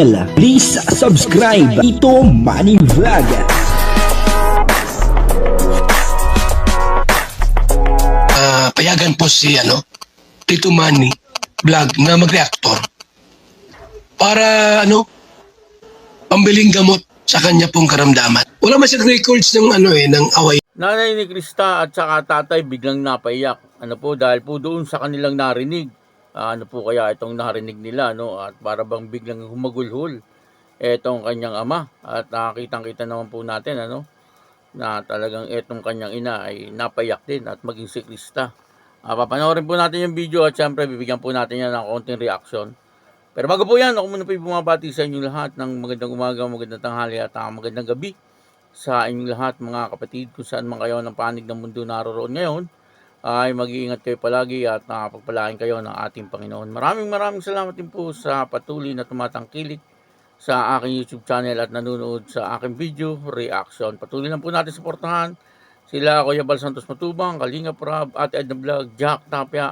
Please subscribe Ito Money Vlog. Ah, payagan po si ano, Tito Manny vlog na mag-reactor para ano, pambiling gamot sa kanya pong karamdaman. Wala man siyang records ng ano eh, ng away Nanay ni Krista at saka tatay biglang napaiyak. Ano po, dahil po doon sa kanilang narinig. Ano po kaya itong narinig nila, no? At para bang biglang humagulhol etong kanyang ama. At nakakitang-kita naman po natin, ano? Na talagang etong kanyang ina ay napaiyak din at maging si Krista. Ah, papanoorin po natin yung video at syempre bibigyan po natin yan ng konting reaction. Pero bago po yan, ako muna po bumabati sa inyo lahat ng magandang umaga, magandang tanghali at ah, magandang gabi sa inyong lahat mga kapatid kung saan man kayo ng panig ng mundo naroroon ngayon ay mag-iingat kayo palagi at nakapagpalain kayo ng ating Panginoon. Maraming maraming salamat din po sa patuloy na tumatangkilik sa aking YouTube channel at nanonood sa aking video reaction. Patuloy lang po natin suportahan sila Kuya Bal Santos Matubang, Kalinga Prab, at Edna Vlog, Jack Tapia,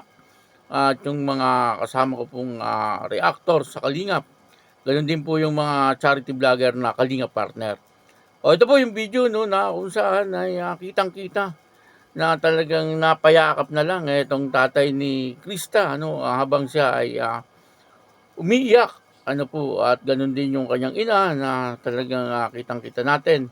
at yung mga kasama ko pong ah, reactor sa Kalingap. Ganon din po yung mga charity vlogger na Kalingap partner. O ito po yung video no na kung saan ay ah, kitang-kita na talagang napayakap na lang eh, itong tatay ni Krista ano ah, habang siya ay ah, umiiyak ano po at ganun din yung kanyang ina na talagang ah, kitang-kita natin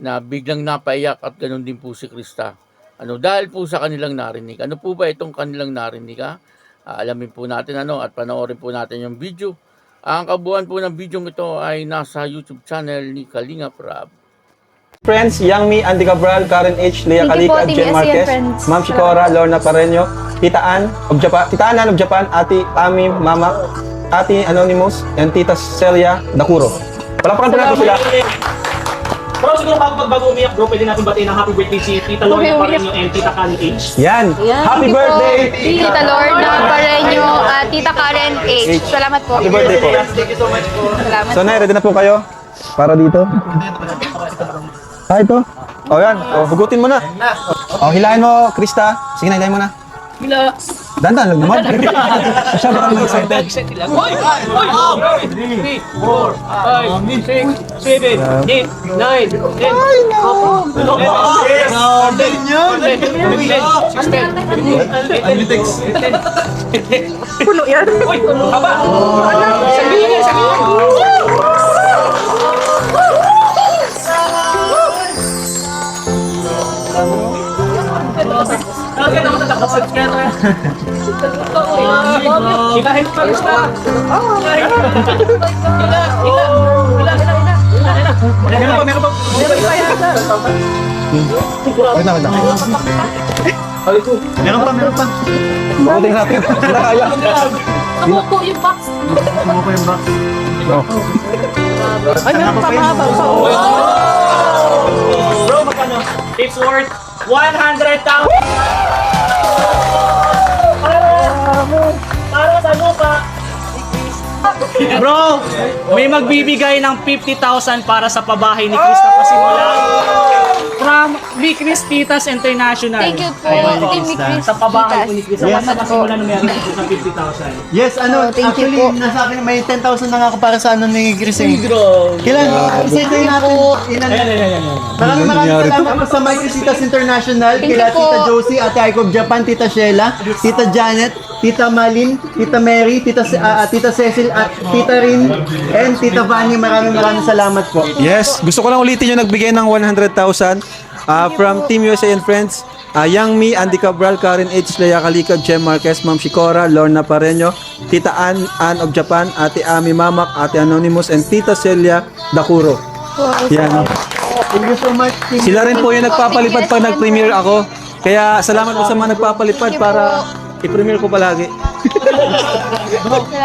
na biglang napaiyak at ganun din po si Krista. Ano dahil po sa kanilang narinig. Ano po ba itong kanilang narinig ha? Ah, alamin po natin ano at panoorin po natin yung video. Ang kabuuan po ng video ito ay nasa YouTube channel ni Kalinga Prab. Friends, Young Me, Andy Cabral, Karen H, po, Calika, Team Jen Marquez. Ma'am Shikora, Lorna Pareño, Tita Ann of Japan, Tita Ann of Japan, Ate Ami, Mama, Ate Anonymous, and Tita Celia Dakuro. Palapakan po natin sila. Pero siguro bago bago umiyak bro, pwede natin batiin ng happy birthday si Tita Lorna Okay, Pareño and Tita Kali H. Yan. Happy Thank you birthday! po, Tita Lorna Pareño at Tita Karen H. Salamat po. Happy birthday po. Thank you so much po. Salamat So, Nay, ready na po kayo? Para dito? Ah, ito? O, yan. O, hugutin mo na. O, hilahin mo, Krista. Sige na, hilahin mo na. Hila. Dandan lang naman. Siya ba kang excited? Hoy! Hoy! 3, 4, 5, 6, 7, 8, 9, 10. Ay, no! Grabe yun! Puno yan! Uy! Aba! Sabihin! Sabihin! Bakit ako natakasad ka na? Ilahin pa sa... Ilahin pa. Ila, ila, ila, ila, ila. Meron pa, meron pa. Meron pa yata. Wait na, wait na. Meron pa, meron pa. Hugutin natin. Sila kaya. Namuko yung box. Ay, meron pa, mahaba. Bro, magkano? It's worth 100,000! Para sa lupa! Bro, may magbibigay ng 50,000 para sa pabahay ni Krista Pasimulan. From Mi Chris Titas International. Thank you po, Team Mi Chris Sa pabahay po ni. Titas. Basta Salamat po. pasimulan na meron po sa 50,000. Yes, ano, Oh, thank you actually, po. nasa akin may 10,000 na nga ako para sa ano ni Chris eh. Bro. Kailan, isipin natin, ilan, Ayan, ayan, ayan. maraming maraming salamat po sa My Crisitas International, Thank kila you po. Tita Josie, Ate Aiko of Japan, Tita Sheila, Tita Janet, Tita Malin, Tita Mary, Tita, ah, ah, Tita Cecil, at Tita Rin, and Tita Vani, maraming maraming salamat po. Yes, gusto ko lang ulitin yung nagbigay ng 100,000 uh, from Team USA and Friends. Uh, Young Me, Andy Cabral, Karen H. Leia Calika, Jem Marquez, Ma'am Shikora, Lorna Pareño, Tita Ann, Ann of Japan, Ate Ami Mamak, Ate Anonymous, and Tita Celia Dakuro. Yan. Thank you so much. Sila rin po yung nagpapalipad pag nag-premiere ako. Kaya salamat po sa mga nagpapalipad para i-premiere ko palagi.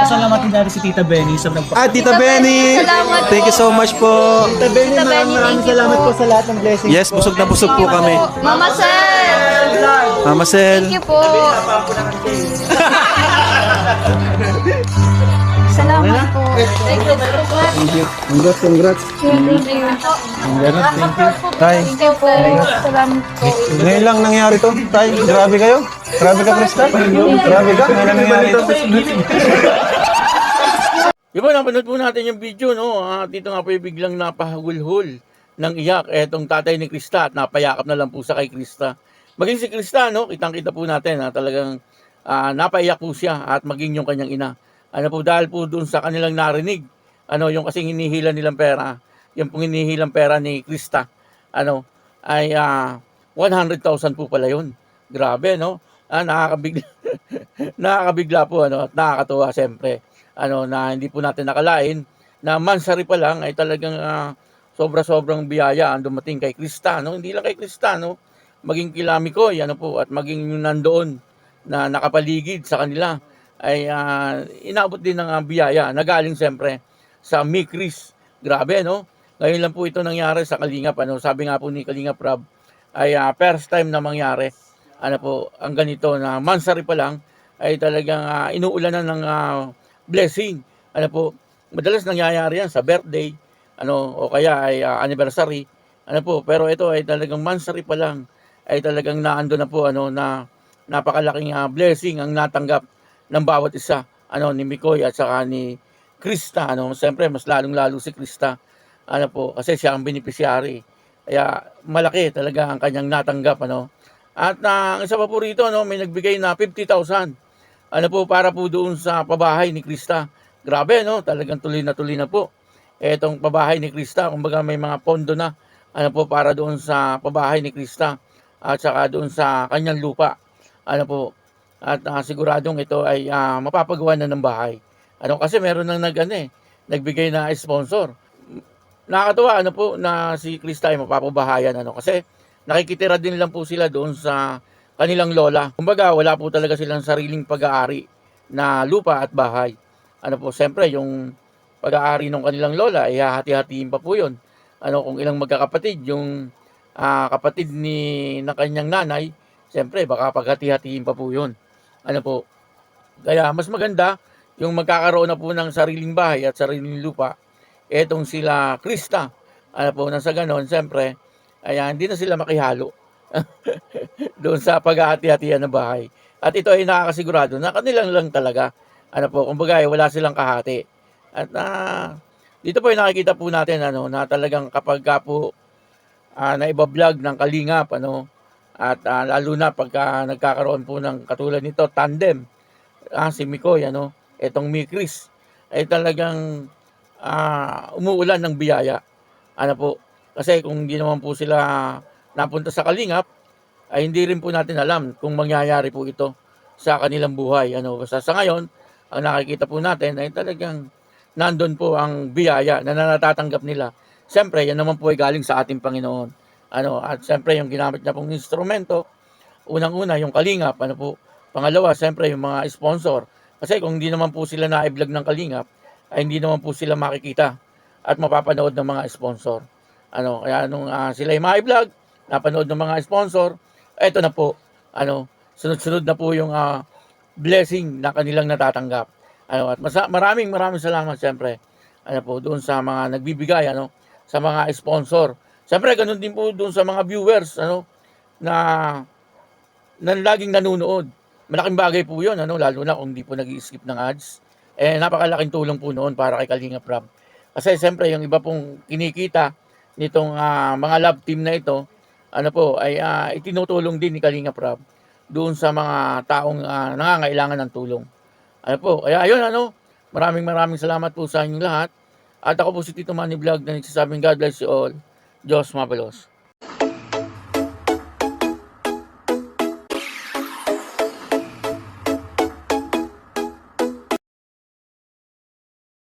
Salamat din si Tita Benny sa nagpa- Ah, Tita Benny! Salamat Thank you so much po. Tita Benny, Tita maraming Benny, maraming thank you salamat po. po sa lahat ng blessings. Yes, busog na busog po kami. Mama Sir! Mama Sel. Thank you po. Salamat po. Thank you. Congrats, congrats. Thank you. Tay, Thank you po. Salamat po. ngayon lang nangyari to. Tay, grabe kayo. Grabe ka, Krista. Grabe ka. Ngayon lang nangyari to. Di ba, napanood po natin yung video, no? Ah, dito nga po yung biglang napahulhul ng iyak etong tatay ni Krista at napayakap na lang po sa kay Krista. Maging si Krista, no? Kitang-kita po natin na talagang ah, napaiyak po siya at maging yung kanyang ina. Ano po, dahil po dun sa kanilang narinig, ano, yung kasing hinihila nilang pera, yung pong hinihilang pera ni Krista, ano, ay ah, 100,000 po pala yun. Grabe, no? Ah, nakakabigla, nakakabigla po, ano, at nakakatuwa, siyempre ano na hindi po natin nakalain na mansari pa lang ay talagang ah, sobra-sobrang biyaya ang dumating kay Krista no hindi lang kay Krista no maging kila Mikoy ano po at maging yung nandoon na nakapaligid sa kanila ay ah, inabot din ng ah, biyaya. Nagaling siyempre sa Mikris. Grabe no? Ngayon lang po ito nangyari sa Kalingap ano sabi nga po ni Kalingap Rob ay ah, first time na mangyari ano po ang ganito na mansari pa lang ay talagang ah, inuulanan ng ah, blessing. Ano po, madalas nangyayari yan sa birthday, ano, o kaya ay ah, anniversary. Ano po, pero ito ay talagang mansary pa lang. Ay talagang naando na po ano na napakalaking ah, blessing ang natanggap ng bawat isa ano ni Mikoy at saka ni Krista ano siyempre mas lalong lalo si Krista ano po kasi siya ang beneficiary kaya malaki talaga ang kanyang natanggap ano at na ang isa pa po rito no may nagbigay na 50,000 ano po para po doon sa pabahay ni Krista. Grabe no, talagang tuloy na tuloy na po. Etong pabahay ni Krista, kumbaga may mga pondo na ano po para doon sa pabahay ni Krista at saka doon sa kanyang lupa. Ano po? At ah, siguradong ito ay ah, mapapagawa na ng bahay. Ano kasi meron nang nag ano, eh, nagbigay na sponsor. Nakakatuwa ano po na si Krista ay mapapabahayan ano kasi nakikitira din lang po sila doon sa kanilang lola. Kumbaga, wala po talaga silang sariling pag-aari na lupa at bahay. Ano po, siyempre, yung pag-aari ng kanilang lola, ay hahati-hatiin pa po yun. Ano, kung ilang magkakapatid, yung ah, kapatid ni na kanyang nanay, siyempre, baka paghati-hatiin pa po yun. Ano po, kaya mas maganda yung magkakaroon na po ng sariling bahay at sariling lupa. Etong sila Krista. Ano po, nang sa ganon, siyempre, ayan, hindi na sila makihalo doon sa paghahati-hatian ng bahay. At ito ay nakakasigurado na kanilang lang talaga. Ano po, kumbaga ay wala silang kahati. At na dito po ay nakikita po natin ano na talagang kapag ka po uh, naiba-vlog ng kalingap ano at ah, lalo na pagka nagkakaroon po ng katulad nito tandem ah, si Mikoy ano etong Mikris ay talagang ah, umuulan ng biyaya ano po kasi kung hindi naman po sila napunta sa Kalingap, ay hindi rin po natin alam kung mangyayari po ito sa kanilang buhay. Ano, basta sa ngayon, ang nakikita po natin ay talagang nandun po ang biyaya na natatanggap nila. Siyempre, yan naman po ay galing sa ating Panginoon. Ano, at siyempre, yung ginamit niya pong instrumento, unang-una, yung Kalingap, ano po, pangalawa, siyempre, yung mga sponsor. Kasi kung hindi naman po sila na-vlog ng Kalingap, ay hindi naman po sila makikita at mapapanood ng mga sponsor. Ano, kaya nung ah, sila ay ma-vlog, napanood ng mga sponsor, eto na po, ano, sunod-sunod na po yung ah, blessing na kanilang natatanggap. Ano, at masa- maraming maraming salamat siyempre ano po doon sa mga nagbibigay ano sa mga sponsor. Siyempre ganun din po doon sa mga viewers ano na na laging nanonood. Malaking bagay po 'yon ano lalo na kung hindi po nag-skip ng ads. Eh napakalaking tulong po noon para kay Kalinga Prab. Kasi siyempre yung iba pong kinikita nitong ah, mga love team na ito ano po, ay ah, itinutulong din ni Kalinga Prab doon sa mga taong ah, nangangailangan ng tulong. Ano po, kaya ayun ano, maraming maraming salamat po sa inyong lahat. At ako po si Tito Manny Vlog na nagsasabing God bless you all. Josh Mapelos.